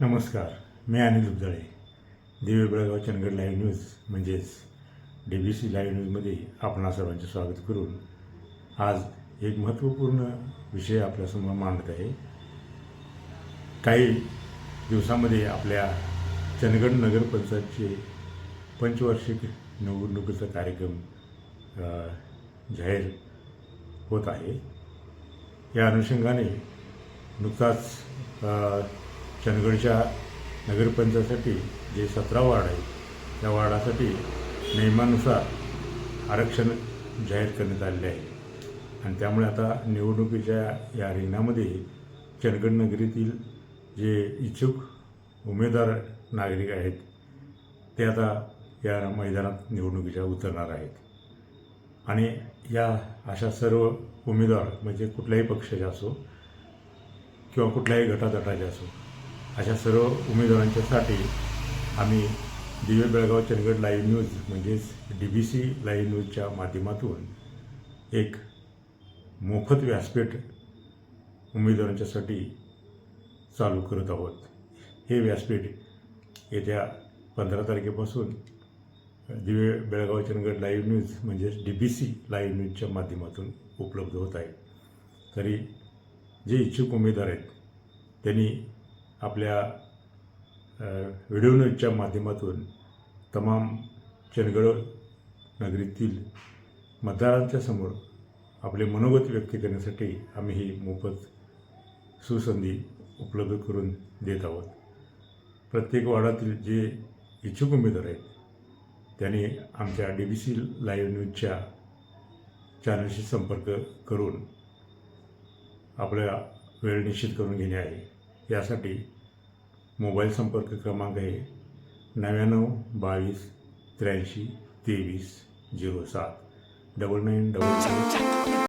नमस्कार मी Anil Ubajale Divya Belgaum Chandgad live news म्हणजेच D B C live न्यूजमध्ये आपणा सर्वांचे स्वागत करून आज एक महत्त्वपूर्ण विषय आपल्यासमोर मांडत आहे. काही दिवसामध्ये आपल्या चंदगड नगरपंचायतचे पंचवार्षिक निवडणुकीचा कार्यक्रम जाहीर होत आहे. या अनुषंगाने नुकताच चंदगडच्या नगरपंचायतीसाठी जे सतरा वार्ड आहेत त्या वार्डासाठी नियमानुसार आरक्षण जाहीर करण्यात आलेले आहे. आणि त्यामुळे आता निवडणुकीच्या या रिंगणामध्ये चंदगड नगरीतील जे इच्छुक उमेदवार नागरिक आहेत ते आता या मैदानात निवडणुकीच्या उतरणार आहेत. आणि या अशा सर्व उमेदवार म्हणजे कुठल्याही पक्षाचे असो किंवा कुठल्याही गटातटाचे असो अशा सर्व उमेदवारांच्यासाठी आम्ही दिव्य बेळगाव चंदगड लाईव्ह न्यूज म्हणजेच डी बी सी लाईव्ह न्यूजच्या माध्यमातून एक मोफत व्यासपीठ उमेदवारांच्यासाठी चालू करत आहोत. हे व्यासपीठ येत्या पंधरा तारखेपासून दिवे बेळगाव चंदगड लाईव्ह न्यूज म्हणजेच डी बी सी लाईव्ह न्यूजच्या माध्यमातून उपलब्ध होत आहे. तरी जे इच्छुक उमेदवार आहेत त्यांनी आपल्या व्हिडिओ न्यूजच्या माध्यमातून तमाम चंदगड नगरीतील मतदारांच्या समोर आपले मनोगत व्यक्त करण्यासाठी आम्ही ही मोफत सुसंधी उपलब्ध करून देत आहोत. प्रत्येक वार्डातील जे इच्छुक उमेदवार आहेत त्यांनी आमच्या डी बी सी लाईव्ह न्यूजच्या चॅनलशी संपर्क करून आपल्या वेळ निश्चित करून घेणे आहे. यासाठी मोबाईल संपर्क क्रमांक आहे नव्याण्णव बावीस त्र्याऐंशी तेवीस झिरो सात डबल नाईन डबल